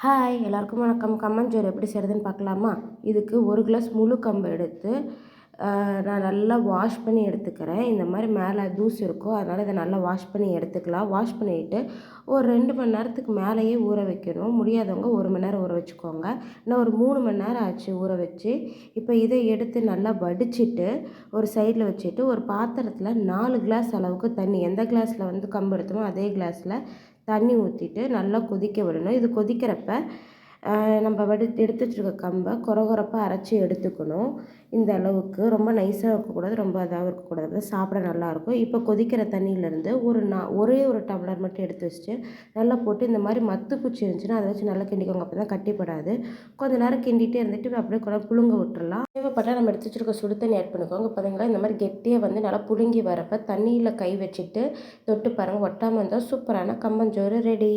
Hi எல்லாருக்கும் வணக்கம். கம்மஞ்சோறு எப்படி செய்கிறதுன்னு பார்க்கலாமா? இதுக்கு ஒரு கிளாஸ் முழு கம்பு எடுத்து நான் நல்லா வாஷ் பண்ணி எடுத்துக்கிறேன். இந்த மாதிரி மேலே தூசு இருக்கும். அதனால் இதை நல்லா வாஷ் பண்ணி எடுத்துக்கலாம். வாஷ் பண்ணிட்டு ஒரு ரெண்டு மணி நேரத்துக்கு மேலேயே ஊற வைக்கணும். முடியாதவங்க ஒரு மணி நேரம் ஊற வச்சுக்கோங்க. இன்னும் ஒரு மூணு மணி நேரம் ஆச்சு ஊற வச்சு. இப்போ இதை எடுத்து நல்லா வடிச்சிட்டு ஒரு சைடில் வச்சுட்டு ஒரு பாத்திரத்தில் நாலு கிளாஸ் அளவுக்கு தண்ணி. எந்த கிளாஸில் வந்து கம்பு எடுத்தோமோ அதே கிளாஸில் தண்ணி ஊற்றிட்டு நல்லா கொதிக்க விடணும். இது கொதிக்கிறப்ப நம்ம வடி எடுத்து வச்சுருக்க கம்பை கொர கொரப்பாக அரைச்சி எடுத்துக்கணும். இந்த அளவுக்கு ரொம்ப நைஸாக இருக்கக்கூடாது ரொம்ப இதாகவும் இருக்கக்கூடாது. சாப்பிட நல்லாயிருக்கும். இப்போ கொதிக்கிற தண்ணியிலேருந்து ஒரு நா ஒரே ஒரு டம்ளர் மட்டும் எடுத்து வச்சுட்டு நல்லா போட்டு இந்த மாதிரி மத்து குச்சி இருந்துச்சுன்னா அதை வச்சு நல்லா கிண்டிக்கோங்க. அப்போ தான் கட்டிப்படாது. கொஞ்ச நேரம் கிண்டிகிட்டே இருந்துட்டு அப்படியே கூட புழுங்க விட்டுறலாம். தேவைப்பட்டால் நம்ம எடுத்து வச்சுருக்க சுடு தண்ணி ஆட் பண்ணிக்கோங்க. பார்த்தீங்களா இந்த மாதிரி கெட்டியாக வந்து நல்லா புழுங்கி வரப்போ தண்ணியில் கை வச்சுட்டு தொட்டு பாருங்கள் ஒட்டாமல் இருந்தால் சூப்பரான கம்பஞ்சோறு ரெடி